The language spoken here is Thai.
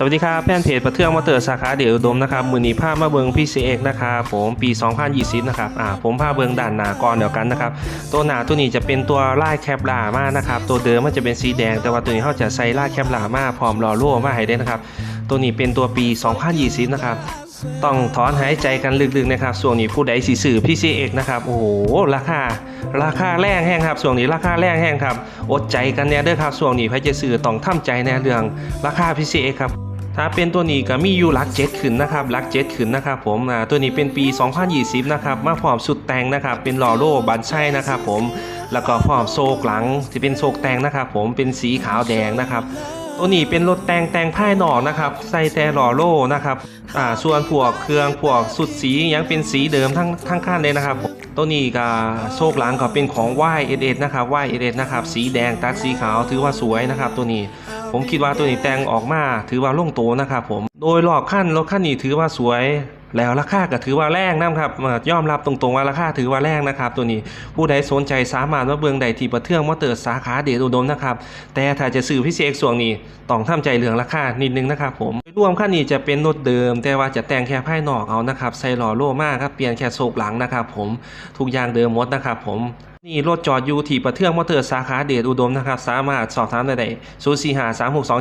สวัสดีครับแฟนเพจประเทืองมอเตอร์สาขาเดียวดมนะครับมือนีผ้ามาเบิง PCX นะครับผมปี 2020นะครับอ่าผมผ้าเบิงด่านหนาก่อนเดียวกันนะครับตัวหนาตัวนี้จะเป็นตัวลายแคปลามานะครับตัวเดิมมันจะเป็นสีแดง แต่ว่าตัวนี้เขาจะใส่ลายแคปลามาพร้อมรอโล่มาให้ได้นะครับตัวนี้เป็นตัวปี 2020นะครับต้องถอนหายใจกันลึกๆนะครับส่วนนี้ผู้ใดสีสื่อ PCX นะครับโอ้โหราคาราคาแรงแห้งครับส่วนนี้ราคาแรงแห้งครับอดใจกันแน่เด้อครับส่วนนี้ใครจะสื่อต้องทำใจแน่เรื่องราคา PCX ครับ ถ้าเป็นตัวนี้ก็มีอยู่ลักเจ็ดขึ้นนะครับลักเจ็ดขึ้นนะครับผมอ่าตัวนี้เป็นปี 2020 นะครับมาพร้อมสุดแต่งนะครับ เป็นลอโล่บันไช่นะครับผมแล้วก็พร้อมโซกหลังที่เป็นโซกแต่งนะครับ ผมเป็นสีขาวแดงนะครับตัวนี้เป็นรถแต่งแต่งภายนอกนะครับ ใส่แต่ลอโล่นะครับอ่าส่วนพวกเครื่องพวกสุดสียังเป็นสีเดิมทั้งทั้งคันเลยนะครับตัวนี้ก็โซกหลังก็เป็นของ YSS นะครับ YSS นะครับ สีแดงตัดสีขาวถือว่าสวยนะครับ ตัวนี้ ผมคิดว่าตัวนี้แต่งออกมาถือว่าลงโตนะครับผม โดยรอบขั้นรถขั้นนี้ถือว่าสวย แล้วราคาก็ถือว่าแรงนะครับย่อยอมรับตรงๆว่าราคาถือว่าแรงนะครับ ตัวนี้ผู้ใดสนใจสามารถมาเบืองใดที่ประเทืองมอเตอร์สาขาเดชอุดมนะครับ แต่ถ้าจะซื้อพิเศษส่วนนี้ต้องทำใจเหลืองราคานิดนึงนะครับผมรวมขั้นนี้จะเป็นรถเดิม แต่ว่าจะแต่งแค่ภายนอกเอานะครับใส่หล่อโล่มากครับเปลี่ยนแค่โศกหลังนะครับ ผมทุกอย่างเดิมหมดนะครับ ผมนี่รถจอดอยู่ที่ประเทืองมอเตอร์สาขาเดชอุดมนะครับ สามารถสอบถามได้ศูนย์สี่ห้าสามหกสอง